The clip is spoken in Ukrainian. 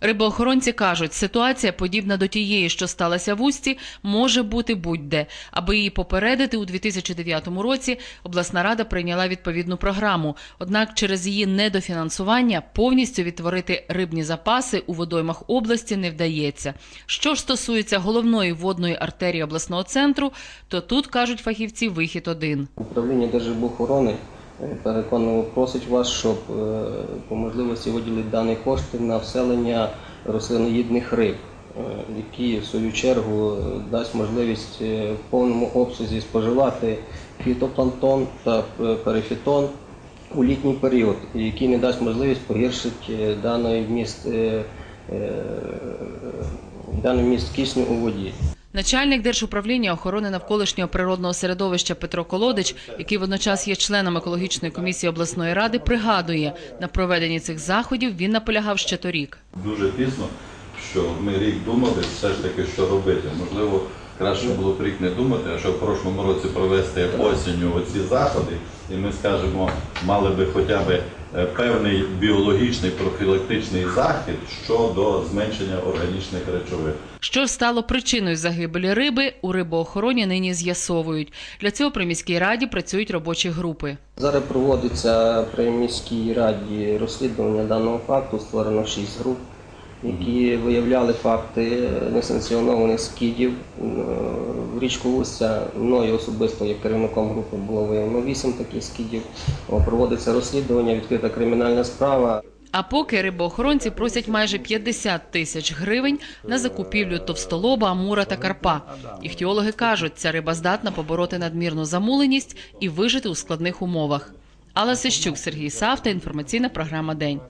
Рибоохоронці кажуть, ситуація, подібна до тієї, що сталася в Усті, може бути будь-де. Аби її попередити, у 2009 році обласна рада прийняла відповідну програму. Однак через її недофінансування повністю відтворити рибні запаси у водоймах області не вдається. Що ж стосується головної водної артерії обласного центру, то тут кажуть фахівці вихід один. Управління Держрибоохорони е, переконливо просить вас, щоб е, по можливості виділити дані кошти на вселення рослиноїдних риб, е, які в свою чергу е, дасть можливість е, в повному обсязі споживати фітопланктон та е, перифітон у літній період, який не дасть можливість погіршити е, даний вміст, е, е, даний вміст кисню у воді. Начальник Держуправління охорони навколишнього природного середовища Петро Колодич, який водночас є членом екологічної комісії обласної ради, пригадує, на проведенні цих заходів він наполягав ще торік. дуже пізно, що ми рік думали все ж таки, що робити. Можливо, краще було б рік не думати, а що в прошлому році провести осінню оці заходи, і ми скажемо, мали би хоча б е, певний біологічний профілактичний захід щодо зменшення органічних речовин. Що стало причиною загибелі риби, у рибоохороні нині з'ясовують. Для цього при міській раді працюють робочі групи. Зараз проводиться при міській раді розслідування даного факту. Створено шість груп, які виявляли факти несанкціонованих скидів е, в річку Устя. Мною особисто як керівником групи було виявлено вісім таких скидів. Проводиться розслідування, відкрита кримінальна справа. А поки рибоохоронці просять майже 50 тисяч гривень на закупівлю товстолоба, амура та карпа. Іхтіологи кажуть, ця риба здатна побороти надмірну замуленість і вижити у складних умовах. Алла Сищук, Сергій Савта, інформаційна програма День.